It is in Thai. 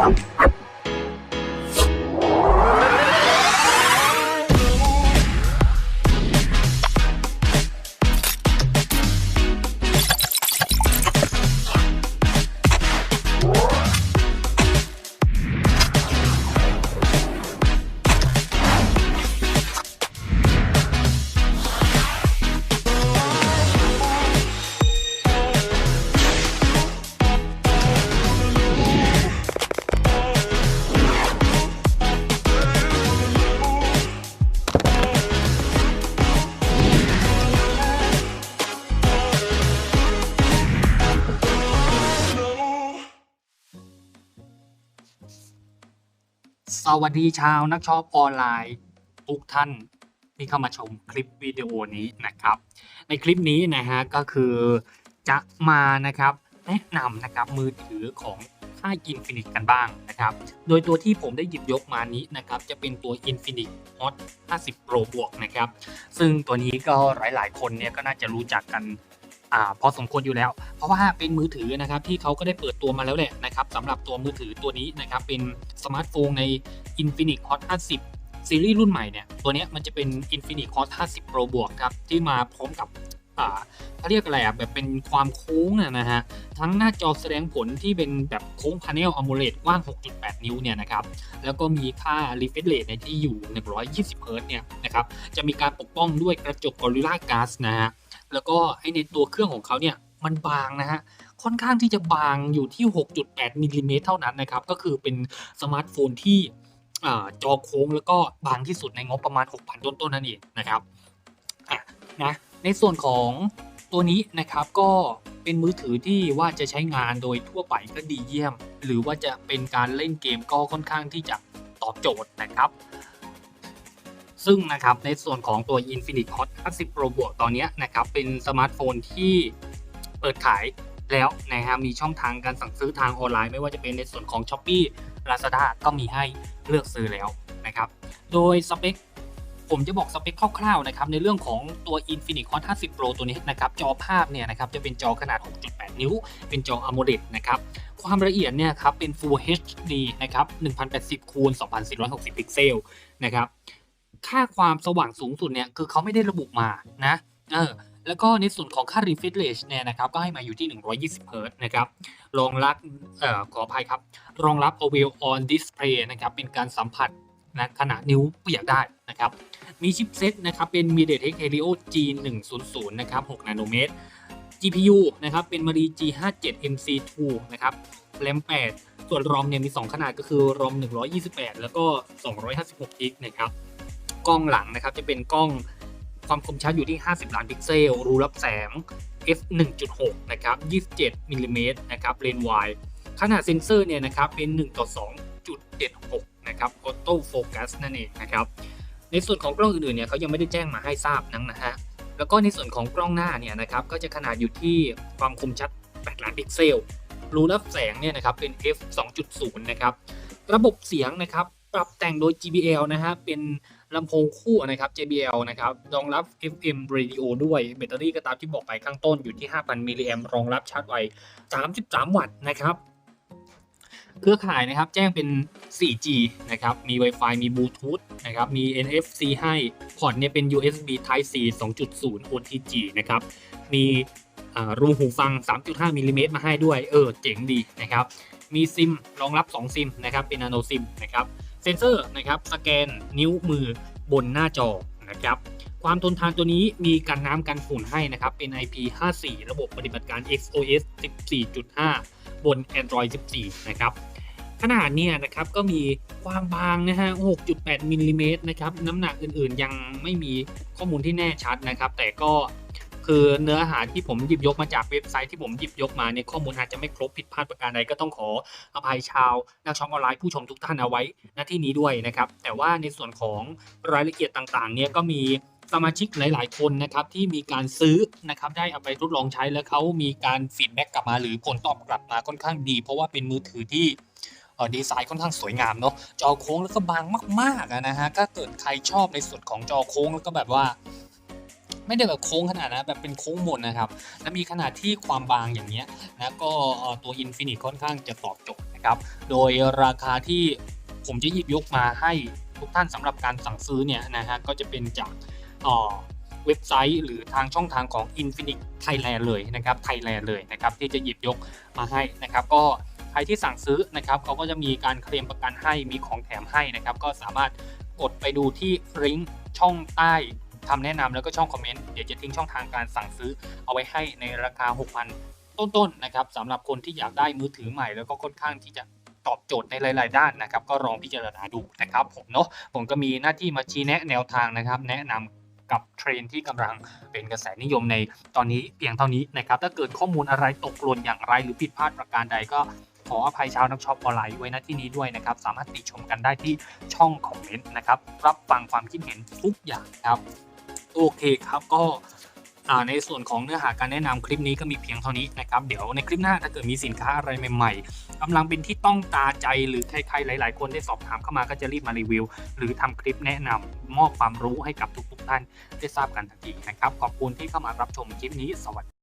Thank. สวัสดีชาวนักช็อปออนไลน์ทุกท่านที่เข้ามาชมคลิปวิดีโอนี้นะครับ ในคลิปนี้นะฮะก็คือจะมานะครับแนะนำนะครับมือถือของค่าย Infinix กันบ้างนะครับ โดยตัวที่ผมได้หยิบยกมานี้นะครับจะเป็นตัว Infinix Hot 50 Pro บวกนะครับ ซึ่งตัวนี้ก็หลายๆ คนเนี่ยก็น่าจะรู้จักกัน อ่าพอสมควรอยู่แล้ว เพราะว่าเป็นมือถือนะครับที่เขาก็ได้เปิดตัวมาแล้วแหละนะครับสำหรับตัวมือถือตัวนี้นะครับเป็นสมาร์ทโฟนใน Infinix Hot 50 ซีรีส์รุ่นใหม่เนี่ยตัวนี้มันจะเป็น Infinix Hot 50 Pro บวกครับที่มาพร้อมกับอ่าเขาเรียกอะไรอะแบบเป็นความโค้งนะฮะทั้งหน้าจอแสดงผลที่เป็นแบบโค้งพาเนล AMOLED กว้าง 6.8 นิ้วเนี่ยนะครับแล้วก็มีค่า refresh rate เนี่ยที่อยู่ 120 Hz เนี่ยนะครับจะมีการปกป้องด้วยกระจก Gorilla Glass นะฮะ แล้วก็ไอในตัวเครื่องของเขาเนี่ยมันบางนะฮะค่อนข้างที่จะบางอยู่ที่ 6.8มิลลิเมตรเท่านั้นนะครับ ก็คือเป็นสมาร์ทโฟนที่อจอโค้งแล้วก็บางที่สุดในงบประมาณ 6,000 ต้นๆนั่นเองนะครับะนะในส่วนของตัวนี้นะครับก็เป็นมือถือที่ว่าจะใช้งานโดยทั่วไปก็ดีเยี่ยม หรือว่าจะเป็นการเล่นเกมก็ค่อนข้างที่จะตอบโจทย์นะครับ ซึ่งนะครับในส่วนของตัว Infinix Hot 50 Pro บวกตอนนี้นะครับเป็นสมาร์ทโฟนที่เปิดขายแล้วนะฮะมีช่องทางการสั่งซื้อทางออนไลน์ ไม่ว่าจะเป็นในส่วนของ s h อ p e e Lazada ก็มีให้เลือกซื้อแล้วนะครับ โดยสเปคผมจะบอกสเปคคร่าวๆนะครับในเรื่องของตัว Infinix Hot 50 Pro ตัวนี้นะครับจอภาพเนี่ยนะครับจะเป็นจอขนาด 6.8 นิ้ว เป็นจอ AMOLED นะครับความละเอียดเนี่ยครับเป็น Full HD นะครับ1080คูณ2460 พิกเซลนะครับ ค่าความสว่างสูงสุดเนี่ยคือเขาไม่ได้ระบุมานะเออแล้วก็ในส่วนของค่า refresh rate เนี่ยนะครับก็ให้มาอยู่ที่ 120 Hz นะครับรองรับเอ่อขออภัยครับ รองรับ Always on Display นะครับเป็นการสัมผัสนะขณะนิ้วเปียกได้นะครับมีชิปเซตนะครับเป็น MediaTek Helio G100 นะครับ6นาโนเมตร GPU นะครับเป็น Mali G57 MC2 นะครับ RAM 8ส่วน ROM เนี่ยมี 2 ขนาดก็คือ ROM 128 แล้วก็ 256 g b นะครับ กล้องหลังนะครับ จะเป็นกล้องความคมชัดอยู่ที่ 50 ล้านพิกเซล รูรับแสง f 1.6 นะครับ 27มิลลิเมตรนะครับเลนส์วายขนาดเซ็นเซอร์เนี่ยนะครับเป็น 1 ต่อ 2.76 นะครับออโต้โฟกัสนั่นเองนะครับ ในส่วนของกล้องอื่นๆ เนี่ยเขายังไม่ได้แจ้งมาให้ทราบนังนะฮะ แล้วก็ในส่วนของกล้องหน้าเนี่ยนะครับก็จะขนาดอยู่ที่ความคมชัด 8 ล้านพิกเซล รูรับแสงเนี่ยนะครับเป็น f 2.0 นะครับ ระบบเสียงนะครับปรับแต่งโดย JBL นะฮะเป็น ลำโพงคู่นะครับ JBL นะครับรองรับ FM Radio ด้วยแบตเตอรี่ก็ตามที่บอกไปข้างต้นอยู่ที่ 5,000 มิลลิแอมรองรับชาร์จไว 33 วัตต์นะครับ เครือข่ายนะครับแจ้งเป็น 4G นะครับ มี Wi-Fi มี Bluetooth นะครับ มี NFC ให้ พอร์ตเนี่ยเป็น USB Type C 2.0 OTG นะครับ มีรูหูฟัง 3.5 มิลลิเมตรมาให้ด้วย เออ เจ๋งดีนะครับ มีซิมรองรับ 2 ซิมนะครับ เป็น Nano SIM นะครับ เซนเซอร์นะครับสแกนนิ้วมือบนหน้าจอนะครับความทนทานตัวนี้มีกันน้ำกันฝุ่นให้นะครับเป็น IP54 ระบบปฏิบัติการ XOS 14.5 บน Android 14 นะครับขนาดเนี่ยนะครับก็มีความบางนะฮะ 6.8มิลลิเมตรนะครับ น้ำหนักอื่นๆยังไม่มีข้อมูลที่แน่ชัดนะครับ แต่ก็ คือเนื้อหาที่ผมหยิบยกมาจากเว็บไซต์ที่ผมหยิบยกมาเนี่ยข้อมูลอาจจะไม่ครบผิดพลาดประการใดก็ต้องขออภัยชาวนักช็อปออนไลน์ผู้ชมทุกท่านเอาไว้ณที่นี้ด้วยนะครับ แต่ว่าในส่วนของรายละเอียดต่างๆ เนี่ยก็มีสมาชิกหลาย ๆ คนนะครับที่มีการซื้อนะครับได้เอาไปทดลองใช้แล้วเขามีการฟีดแบ็กกลับมาหรือผลตอบกลับมาค่อนข้างดี เพราะว่าเป็นมือถือที่ดีไซน์ค่อนข้างสวยงามเนาะจอโค้งแล้วก็บางมากๆนะฮะถ้าเกิดใครชอบในส่วนของจอโค้งแล้วก็แบบว่า ไม่ได้แบบโค้งขนาดนะแบบเป็นโค้งมนนะครับ และมีขนาดที่ความบางอย่างเงี้ยนะก็ตัว Infinix ค่อนข้างจะตอบโจทย์นะครับ โดยราคาที่ผมจะหยิบยกมาให้ทุกท่านสำหรับการสั่งซื้อเนี่ยนะฮะก็จะเป็นจากเอ่อเว็บไซต์หรือทางช่องทางของ Infinix Thailand เลยนะครับ Thailand เลยนะครับที่จะหยิบยกมาให้นะครับ ก็ใครที่สั่งซื้อนะครับเขาก็จะมีการเคลมประกันให้มีของแถมให้นะครับ ก็สามารถกดไปดูที่ลิงก์ช่องใต้ คำแนะนำแล้วก็ช่องคอมเมนต์เดี๋ยวจะทิ้งช่องทางการสั่งซื้อเอาไว้ให้ในราคา 6,000 ต้นๆนะครับสำหรับคนที่อยากได้มือถือใหม่แล้วก็ค่อนข้างที่จะตอบโจทย์ในหลาย ๆ ด้านนะครับ ก็ลองพิจารณาดูนะครับผมเนาะผมก็มีหน้าที่มาชี้แนะแนวทางนะครับ แนะนำกับเทรนที่กำลังเป็นกระแสนิยมในตอนนี้เพียงเท่านี้นะครับ ถ้าเกิดข้อมูลอะไรตกหล่นอย่างไรหรือผิดพลาดประการใดก็ขออภัยชาวนักช็อปออนไลน์ไว้ณที่นี้ด้วยนะครับ สามารถติชมกันได้ที่ช่องคอมเมนต์นะครับ รับฟังความคิดเห็นทุกอย่างครับ โอเคครับก็ในส่วนของเนื้อหาการแนะนำคลิปนี้ก็มีเพียงเท่านี้นะครับเดี๋ยวในคลิปหน้าถ้าเกิดมีสินค้าอะไรใหม่ๆกำลังเป็นที่ต้องตาใจหรือใครๆหลาย ๆ คนได้สอบถามเข้ามาก็จะรีบมารีวิว หรือทำคลิปแนะนำมอบความรู้ให้กับทุกๆท่านได้ทราบกันทันทีนะครับขอบคุณที่เข้ามารับชมคลิปนี้สวัสดี